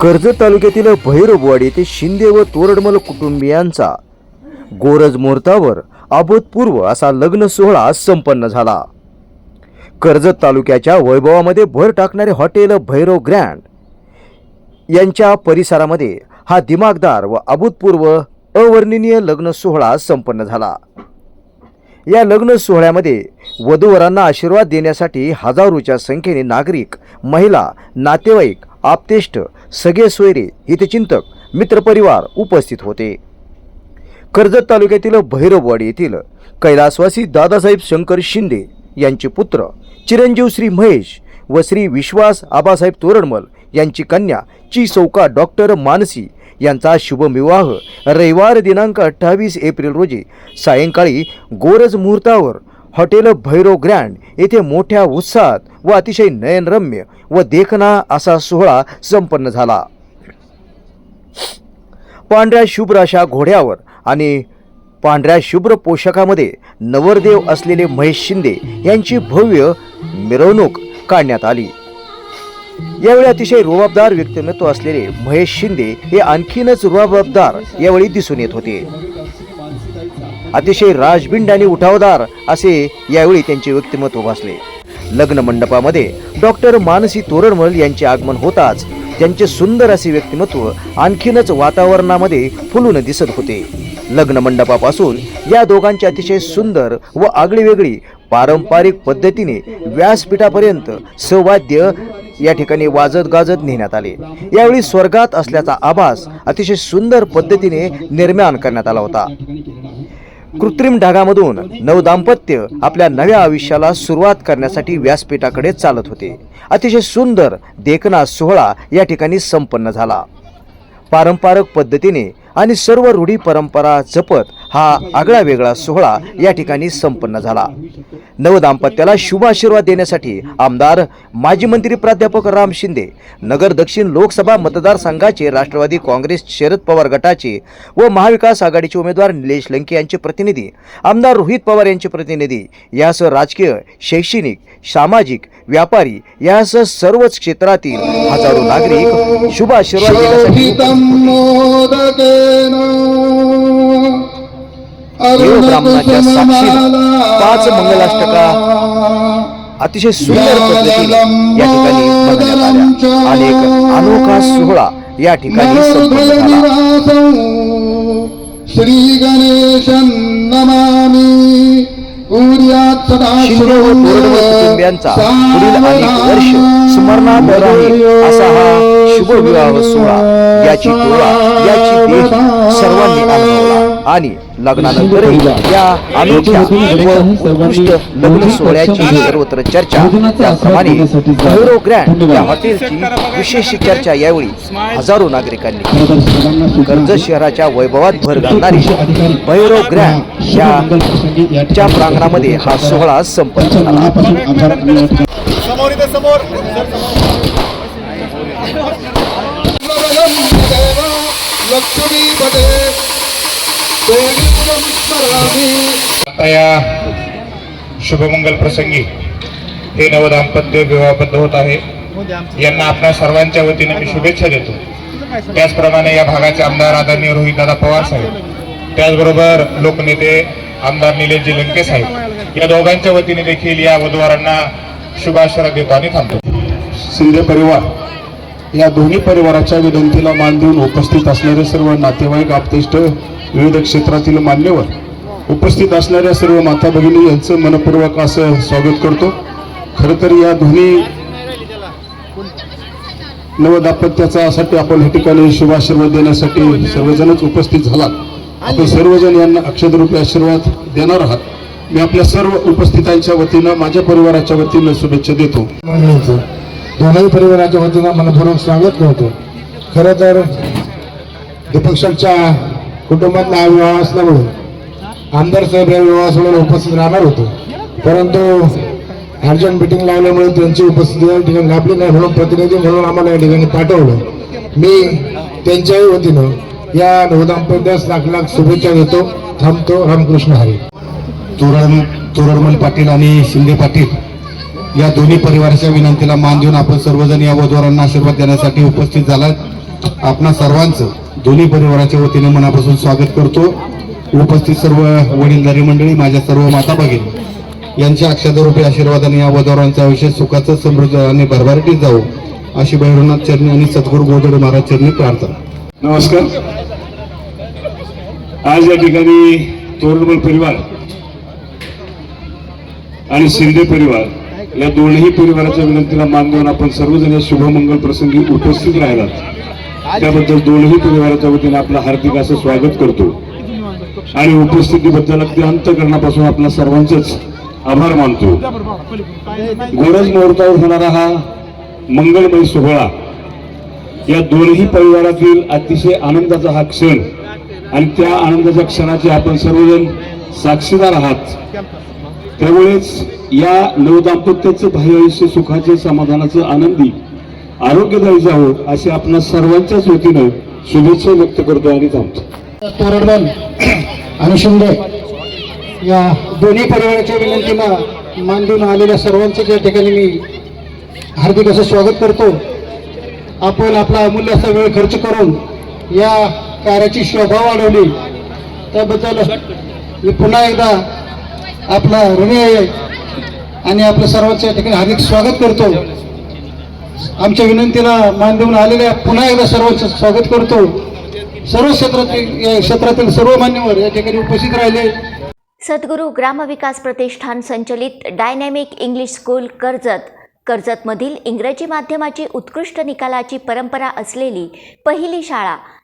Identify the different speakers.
Speaker 1: कर्जत तालुक्यातील भैरववाडी येथे शिंदे व तोरडमल कुटुंबियांचा गोरज मुहूर्तावर अभूतपूर्व असा लग्न सोहळा संपन्न झाला. कर्जत तालुक्याच्या वैभवामध्ये भर टाकणारे हॉटेल भैरव ग्रँड यांच्या परिसरामध्ये हा दिमागदार व अभूतपूर्व अवर्णनीय लग्न सोहळा संपन्न झाला. या लग्न सोहळ्यामध्ये वधूवरांना आशीर्वाद देण्यासाठी हजारोच्या संख्येने नागरिक महिला नातेवाईक आप्तेष्ट सगळे सोयरे हितचिंतक मित्रपरिवार उपस्थित होते. कर्जत तालुक्यातील भैरववाडी येथील कैलासवासी दादासाहेब शंकर शिंदे यांचे पुत्र चिरंजीव श्री महेश व श्री विश्वास आबासाहेब तोरणमल यांची कन्या ची चौका डॉक्टर मानसी यांचा शुभविवाह रविवार दिनांक अठ्ठावीस एप्रिल रोजी सायंकाळी गोरज मुहूर्तावर हॉटेल भैरव ग्रँड येथे मोठ्या उत्साहात व अतिशय नयनरम्य व देखणा असा सोहळा संपन्न झाला. पांढऱ्या शुभ्र अशा घोड्यावर आणि पांढऱ्या शुभ्र पोषाखामध्ये नवरदेव असलेले महेश शिंदे यांची भव्य मिरवणूक काढण्यात आली. यावेळी अतिशय रुबाबदार व्यक्तिमत्व असलेले महेश शिंदे हे आणखीनच रुबाबदार यावेळी दिसून येत होते. अतिशय राजबिंड आणि उठावदार असे यावेळी त्यांचे व्यक्तिमत्व भासले. लग्न मंडपामध्ये डॉक्टर मानसी तोरणमल यांचे आगमन होताच त्यांचे सुंदर असे व्यक्तिमत्व आणखीनच वातावरणामध्ये फुलून दिसत होते. लग्न मंडपापासून या दोघांची अतिशय सुंदर व आगळीवेगळी पारंपरिक पद्धतीने व्यासपीठापर्यंत सवाद्य या ठिकाणी वाजत गाजत नेण्यात आले. यावेळी स्वर्गात असल्याचा आभास अतिशय सुंदर पद्धतीने निर्माण करण्यात आला होता. कृत्रिम ढागामधून नवदाम्पत्य आपल्या नव्या आयुष्याला सुरुवात करण्यासाठी व्यासपीठाकडे चालत होते. अतिशय सुंदर देखना सोहळा या ठिकाणी संपन्न झाला. पारंपरिक पद्धतीने आणि सर्व रूढी परंपरा जपत हा आगळा वेगळा सोहळा या ठिकाणी संपन्न झाला. नवदाम्पत्याला शुभ आशीर्वाद देण्यासाठी आमदार माजी मंत्री प्राध्यापक राम शिंदे नगर दक्षिण लोकसभा मतदारसंघाचे राष्ट्रवादी काँग्रेस शरद पवार गटाचे व महाविकास आघाडीचे उमेदवार निलेश लंके यांचे प्रतिनिधी आमदार रोहित पवार यांचे प्रतिनिधी यासह राजकीय शैक्षणिक सामाजिक व्यापारी यासह सर्वच क्षेत्रातील हजारो नागरिक शुभ आशीर्वाद देण्यासाठी ब्राह्मणाच्या साक्षीनं पाच मंगलाष्टका. अतिशय सुंदर पद्धतीने या ठिकाणी बघण्यात आल्या. एक अनोखा सोहळा या ठिकाणी
Speaker 2: श्री गणेश नमामि. कुर्यात् सदा
Speaker 1: शिंदे व तोरणमल कुटुंबियांचा पुढील अनेक वर्ष स्मरणात राहील असा हा शुभविवाह सोहळा याची तोळा याची देह सर्वांनी अनुभवला. आणि लग्नानंतरही या अनोख्या व उत्कृष्ट लग्न सोहळ्याची सर्वत्र चर्चा. त्याप्रमाणे भैरव ग्रँड या हॉटेलची विशेष चर्चा यावेळी हजारो नागरिकांनी कर्जत शहराच्या वैभवात भर घालणारी भैरव ग्रँड या प्रांगणामध्ये हा सोहळा संपन्न झाला.
Speaker 3: समोर इथे समोर
Speaker 2: लक्ष्मी
Speaker 4: या शुभमंगल प्रसंगी हे नवदाम्पत्य विवाहबद्ध होत आहे. यांना आपल्या सर्वांच्या वतीने मी शुभेच्छा देतो. त्याचप्रमाणे या भागाचे आमदार आदरणीय रोहितदादा पवार साहेब त्याचबरोबर लोकनेते आमदार निलेशजी लंके साहेब या दोघांच्या वतीने देखील या वधूवरांना शुभाशीर्वाद देतो आणि थांबतो.
Speaker 5: शिंदे परिवार या दोन्ही परिवाराच्या विनंतीला मान देऊन उपस्थित असणारे सर्व नातेवाईक आपतेष्ट विविध क्षेत्रातील मान्यवर उपस्थित असणाऱ्या सर्व माता भगिनी यांचं मनपूर्वक असं स्वागत करतो. खरं तर या दोन्ही नवदापत्याच्यासाठी साठी आपण हे ठिकाणी शुभाशीर्वाद देण्यासाठी सर्वजणच उपस्थित झालात. आपण सर्वजण यांना अक्षदरूपी आशीर्वाद देणार आहात. मी आपल्या सर्व उपस्थितांच्या वतीनं माझ्या परिवाराच्या वतीनं शुभेच्छा देतो.
Speaker 2: दोनही परिवाराच्या वतीनं मनपूर्वक स्वागत करतो. खरं तर दीपक कुटुंबातला हा विवाह असल्यामुळे आमदार साहेब या विवाहासमोर उपस्थित राहणार होते. परंतु अर्जंट मिटिंग लावल्यामुळे त्यांची उपस्थिती या ठिकाणी लाभली नाही म्हणून प्रतिनिधी म्हणून आम्हाला या ठिकाणी पाठवलं. मी त्यांच्याही वतीनं या नवदांपत्यास लाख लाख शुभेच्छा देतो. थांबतो. रामकृष्ण हरी.
Speaker 5: तोरण तोरणमल पाटील आणि शिंदे पाटील. या दोन्ही परिवाराच्या विनंतीला मान देऊन आपण सर्वजण या वधूवरांना आशीर्वाद देण्यासाठी उपस्थित झालात. आपणा सर्वांचं दोन्ही परिवाराच्या वतीने मनापासून स्वागत करतो. उपस्थित सर्व वडीलधारी मंडळी माझ्या सर्व माता भगिनी यांच्या अक्षदरूपी आशीर्वादाने या वधूवरांचं आयुष्य सुखाचं समृद्ध आणि भरभराटीत जावो. अशी भैरवनाथ चरणी आणि सद्गुरू गोदडे महाराज चरणी प्रार्थना.
Speaker 6: नमस्कार. आज या ठिकाणी तोरणमल परिवार आणि शिंदे परिवार या दोन्ही परिवाराच्या विनंतीला मान देऊन आपण सर्वजण या शुभमंगल प्रसंगी उपस्थित राहिलात. त्याबद्दल दोन्ही परिवाराच्या वतीने आपलं हार्दिक असं स्वागत करतो. आणि उपस्थितीबद्दल अगदी अंतकरणापासून आपल्या सर्वांचेच आभार मानतो. गोरज मुहूर्तावर होणारा हा मंगलमय सोहळा या दोन्ही परिवारातील अतिशय आनंदाचा हा क्षण आणि त्या आनंदाच्या क्षणाचे आपण सर्वजण साक्षीदार आहात. त्यामुळेच या नवदाम्पत्याचं भाई आयुष्य सुखाचे समाधानाचं आनंदी आरोग्यदायी जावं असे आपण सर्वांच्याच वतीनं शुभेच्छा व्यक्त करतो आणि थांबतो.
Speaker 2: तोरणमल आणि शिंदे या दोन्ही परिवाराच्या विनंतीला मान देऊन आलेल्या सर्वांचं या ठिकाणी मी हार्दिक असं स्वागत करतो. आपण आपला अमूल्य असा वेळ खर्च करून या कार्याची शोभा वाढवली. त्याबद्दल मी पुन्हा एकदा आपला ऋणी आहे आणि आपलं सर्वांचं या ठिकाणी हार्दिक स्वागत करतो. आमच्या विनंतीला मान देऊन आलेल्या पुन्हा एकदा सर्वांचं स्वागत करतो. सर्व क्षेत्रातील या क्षेत्रातील सर्व मान्यवर या ठिकाणी उपस्थित राहिले.
Speaker 7: सद्गुरू ग्रामविकास प्रतिष्ठान संचलित डायनॅमिक इंग्लिश स्कूल कर्जत. कर्जतमधील इंग्रजी माध्यमाची उत्कृष्ट निकालाची परंपरा असलेली पहिली शाळा